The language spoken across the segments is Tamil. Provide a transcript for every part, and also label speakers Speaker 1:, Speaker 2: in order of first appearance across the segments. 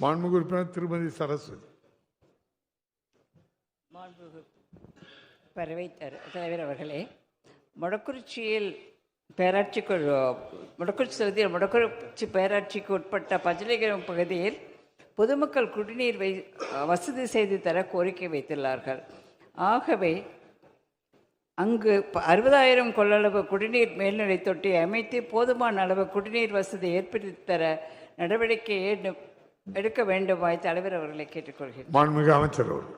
Speaker 1: மாண்புமிகு உறுப்பினர் திருமதி சரஸ்வதி.
Speaker 2: மாண்புமிகு பறவை தலைவர் அவர்களே மொடக்குறிச்சியில் பேராட்சி மொடக்குறிச்சி தொகுதியில் மொடக்குறிச்சி பேராட்சிக்கு உட்பட்ட பஜலிகிரம் பகுதியில் பொதுமக்கள் குடிநீர் வை வசதி செய்து தர கோரிக்கை வைத்துள்ளார்கள். ஆகவே அங்கு ப- அறுபதாயிரம் கொள்ளளவு குடிநீர் மேல்நிலை தொட்டி அமைத்து போதுமான அளவு குடிநீர் வசதி ஏற்படுத்தி தர நடவடிக்கை எடுக்க வேண்டுமாய் தலைவர் அவர்களை கேட்டுக்கொள்கிறேன்.
Speaker 1: மாண்புமிகு அமைச்சர் அவர்கள்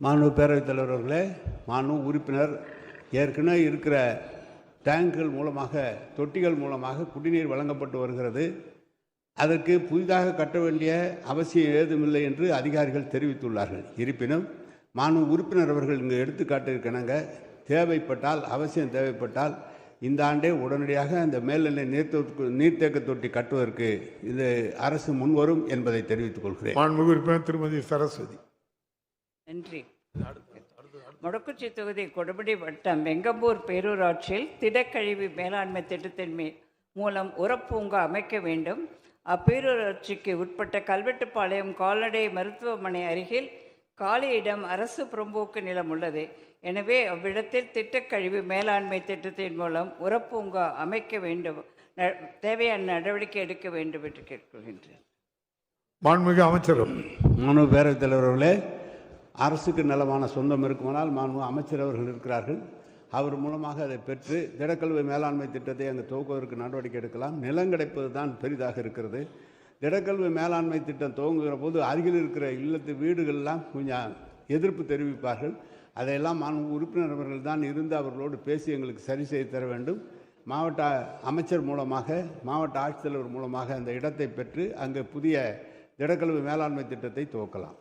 Speaker 3: மாண்பு பேரவைத் தலைவர் அவர்களே மாண்பு உறுப்பினர் ஏற்கனவே இருக்கிற டேங்குகள் மூலமாக தொட்டிகள் மூலமாக குடிநீர் வழங்கப்பட்டு வருகிறது. அதற்கு புதிதாக கட்ட வேண்டிய அவசியம் ஏதுமில்லை என்று அதிகாரிகள் தெரிவித்துள்ளார்கள். இருப்பினும் மாண்பு உறுப்பினர் அவர்கள் இங்கு எடுத்துக்காட்டிருக்கணுங்க தேவைப்பட்டால் அவசியம் தேவைப்பட்டால் இந்த ஆண்டே உடனடியாக அந்த மேல்நிலை நீர்த்தொ நீர்த்தேக்க தொட்டி கட்டுவதற்கு இது அரசு முன்வரும் என்பதை தெரிவித்துக் கொள்கிறேன்.
Speaker 1: மாண்புமிகு உறுப்பினர் திருமதி சரஸ்வதி.
Speaker 2: நன்றி. மொடக்குச்சி தொகுதி கொடுமுடி வட்டம் வெங்கம்பூர் பேரூராட்சியில் திடக்கழிவு மேலாண்மை திட்டத்தின் மீ மூலம் உரப்பூங்கா அமைக்க வேண்டும். அப்பேரூராட்சிக்கு உட்பட்ட கல்வெட்டுப்பாளையம் கால்நடை மருத்துவமனை அருகில் காலி இடம் அரசு புறம்போக்கு நிலம் உள்ளது. எனவே அவ்விடத்தில் திட்டக்கழிவு மேலாண்மை திட்டத்தின் மூலம் உரப்பூங்கா அமைக்க வேண்டும். தேவையான நடவடிக்கை எடுக்க வேண்டும் என்று கேட்டுக்கொள்கின்றேன்.
Speaker 1: மாண்புமிகு அமைச்சர் அவர்கள்
Speaker 3: மாண்பு பேரவைத் தலைவர் அவர்களே அரசுக்கு நிலமான சொந்தம் இருக்குமானால் மாண்பு அமைச்சர் அவர்கள் இருக்கிறார்கள். அவர் மூலமாக அதை பெற்று திடக்கல்வி மேலாண்மை திட்டத்தை அங்கு துவக்குவதற்கு நடவடிக்கை எடுக்கலாம். நிலம் கிடைப்பது தான் பெரிதாக இருக்கிறது. திடக்கல்வி மேலாண்மை திட்டம் துவங்குகிற போது அருகில் இருக்கிற இல்லத்து வீடுகள்லாம் கொஞ்சம் எதிர்ப்பு தெரிவிப்பார்கள். அதையெல்லாம் மாண்பு உறுப்பினர் அவர்கள் தான் இருந்து அவர்களோடு பேசி எங்களுக்கு சரி செய்து தர வேண்டும். மாவட்ட அமைச்சர் மூலமாக மாவட்ட ஆட்சித்தலைவர் மூலமாக அந்த இடத்தை பெற்று அங்கே புதிய திடக்கல்வி மேலாண்மை திட்டத்தை துவக்கலாம்.